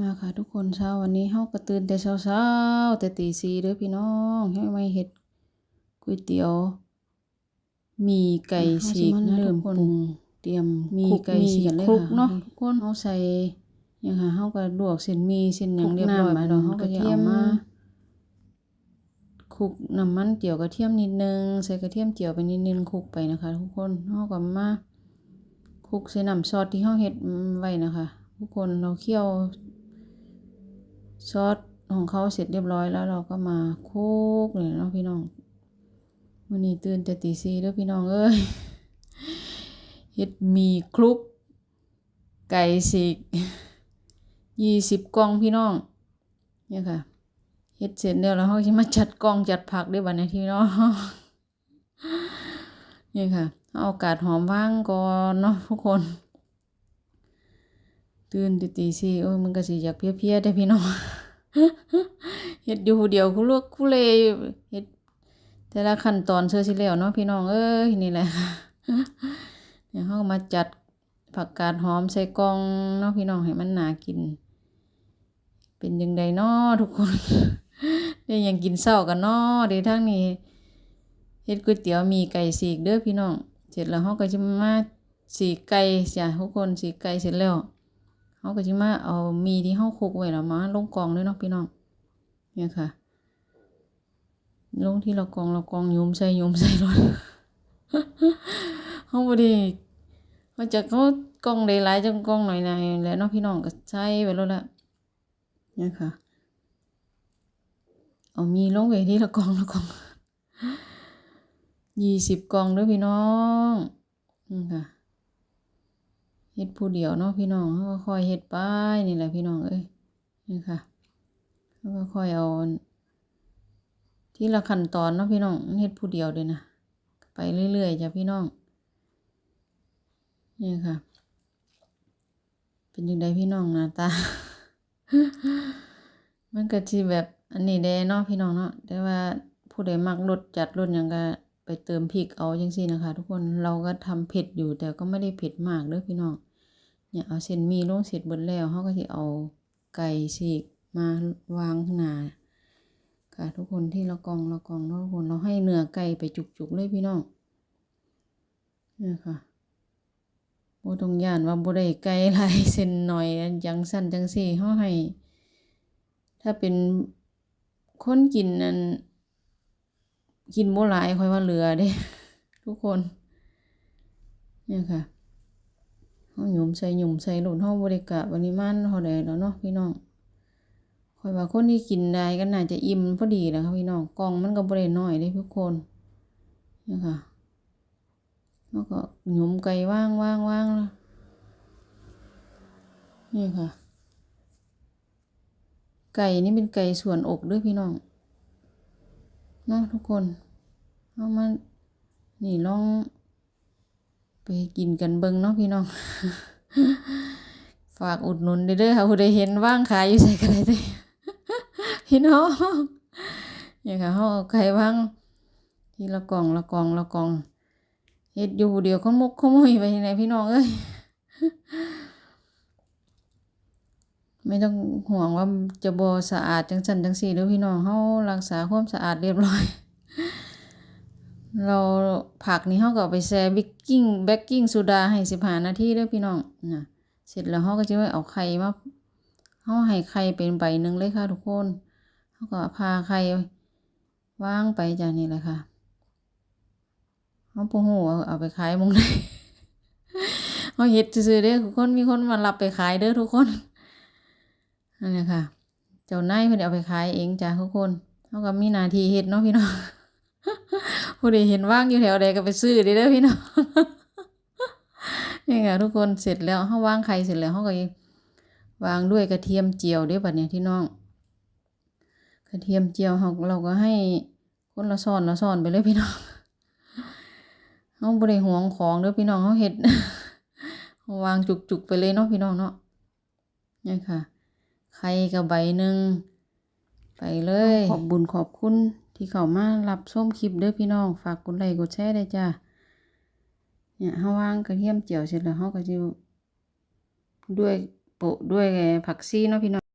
มาค่ะทุกคนเช้าวันนี้เฮาก็ตื่นแต่เช้าๆแต่ตี4เด้อพี่น้องให้มาเฮ็ดก๋วยเตี๋ยวหมี่ไก่ฉีกนะทุกคนเตรียมหมี่ไก่ฉีกเลยค่ะเนาะทุกคนเฮาใส่หยังค่ะเฮาก็ลวกเส้นหมี่เส้นหยังเรียบร้อยแล้วเฮาก็จะเอามาคลุกน้ำมันเจียวกระเทียมนิดนึง ใส่กระเทียมเจียวไปนิดนึงคลุกไปนะคะ ทุกคนเฮาก็มาคลุกใส่น้ำซอสที่เฮาเฮ็ดไว้นะคะ ทุกคนเราเคี่ยว ซอสของเขาเสร็จเรียบร้อยแล้วเราก็มาโคลุกเลยเนาะพี่น้องวันนี้ตื่นแต่ตีสี่เด้อพี่น้องเอ้ยเฮ็ดมีคลุก ไก่ฉีกยี่สิบกล่องพี่น้องเนี่ยค่ะเฮ็ดเสร็จแล้วแล้วเขาจะมาจัดกล่องจัดผักได้บัดนี้พี่น้องเนี่ยค่ะ เอาอากาศหอมว่างก่อนเนาะทุกคน ตื่นตีตีสี่โอ้ยมันก็สิอยากเพลียได้พี่น้องเฮ็ดอยู่เดียวคุลวกคุเล่เฮ็ดแต่ละขั้นตอนเชื่อสิแล้วเนาะพี่น้องเอ้ยนี่แหละเดี๋ยวเฮามาจัดผักกาดหอมใส่กล่องเนาะพี่น้องให้มันน่ากิน เป็นจังไดเนาะทุกคนได้ยังกินเช้ากันเนาะเดี๋ยวทางนี้เฮ็ดก๋วยเตี๋ยวมีไก่ฉีกเด้อพี่น้องเสร็จแล้วเฮาก็จะมาสีไก่จ้ะทุกคนสีไก่เสร็จแล้ว เขาก็จะมาเอามีที่เขาคุกไว้แล้วมาลงกองด้วยเนาะพี่น้องเนี่ยค่ะ ลงที่เรากองเรากองยุมใส่ยุมใส่รถเขาบไดีเขาจะเขากองหลายจังกองหน่อยหน่อยแล้วเนาะพี่น้องก็ใส่ไปแล้วละเนี่ยค่ะเอามีลงไว้ที่ละกองละกองยี่สิบกองด้วยพี่น้องนี่ค่ะ เฮ็ดผู้เดียวเนาะพี่น้องเขาก็ค่อยเฮ็ดไปนี่แหละพี่น้องเอ้ยนี่ค่ะเขาก็ค่อยเอาทีละขั้นตอนเนาะพี่น้องเฮ็ดผู้เดียวเด้นะไปเรื่อยๆจ้ะพี่น้องนี่ค่ะ เป็นยังไงพี่น้องหน้าตา มันก็สิแบบอันนี้แดเนาะพี่น้องเนาะแต่ว่าผู้ใดมักรสจัดรสหยังก็ไปเติมพริกเอาจังซี่นะคะ ทุกคนเราก็ทำเผ็ดอยู่แต่ก็ไม่ได้เผ็ดมากเด้อพี่น้อง เนี่ยเอาเส้นมีลงเสร็จเบิดแล้วเขาก็สิเอาไก่ฉีกมาวางข้างหน้าค่ะทุกคนที่เรากองเรากองทุกคนเราให้เนื้อไก่ไปจุกๆเลยพี่น้องเนี่ยค่ะโบต้องย่านว่าบ่ได้ไก่ลายเส้นหน่อยจังสั้นจังซี่เฮาให้ ถ้าเป็นคนกินนั่นกินโบหลายค่อยว่าเหลือเด้ ทุกคนเนี่ยค่ะ เฮาหยุมใส่หยุมใส่โลดเฮาบ่ได้กะปริมาณเท่าใดแล้วเนาะพี่น้องข้อยว่าคนที่กินได้ก็น่าจะอิ่มพอดีแล้วค่ะพี่น้องกล่องมันก็บ่ได้น้อยเด้ทุกคนนี่ค่ะแล้วก็หยุมไก่ว่างว่างว่างแล้วนี่ค่ะ ไก่นี่เป็นไก่ส่วนอกด้วยพี่น้องเนาะทุกคนเอามานี่ลอง ไปกินกันเบิ่งเนาะพี่น้อง ฝากอุดหนุนเด้อค่ะผู้ใดเห็นว่างขายอยู่ใส่กันได้เด้พี่น้องอย่างค่ะเฮาเอาไข่ว่างทีละกล่องละกล่องละกล่องเฮ็ดอยู่เดียวคนมุกขโมยไปไหนพี่น้องเอ้ยไม่ต้องห่วงว่าจะบ่สะอาดจังซั่นจังซี่เด้อพี่น้องเฮารักษาความสะอาดเรียบร้อย เราผักนี่เราก็ไปแช่เบกกิ้งเบกกิ้งโซดาให้15นาทีเด้อพี่น้องนะเสร็จแล้วเราก็จะไว้เอาไข่มาเราให้ไข่เป็นใบหนึ่งเลยค่ะทุกคนเราก็พาไข่วางไปจ้ะนี่แหละค่ะเราบ่ฮู้เอาไปขายมองใดเราเฮ็ดซื่อๆเด้อทุกคนมีคนมารับไปขายเด้อทุกคนนั่นแหละค่ะ เจ้านายเพิ่นเอาไปขายเองจ้ะทุกคนเราก็มีหน้าที่เฮ็ดเนาะพี่น้อง ผู้ใดเห็นว่างอยู่แถวใดก็ไปซื้อเด้เด้อพี่น้องนี่ค่ะทุกคนเสร็จแล้วเฮาวางไข่เสร็จแล้วเฮาก็วางด้วยกระเทียมเจียวด้อบัดเนี้ยพี่น้อง กระเทียมเจียวเฮาเราก็ให้คนละซ่อนละซ่อนไปเลยพี่น้องเฮาบ่ได้หวงของเด้อพี่น้องเฮาเฮ็ดวางจุกๆไปเลยเนาะพี่น้องเนาะนี่ค่ะไข่ก็ใบหนึ่ง ไปเลย ขอบบุญขอบคุณที่เข้ามารับชมคลิปเด้อพี่น้อง ฝากกดไลค์กดแชร์ได้จ้าเนี่ยเฮาวางกระเทียมเจียวเสร็จแล้วเฮาก็จะด้วยโปะด้วยผักชีเนาะพี่น้อง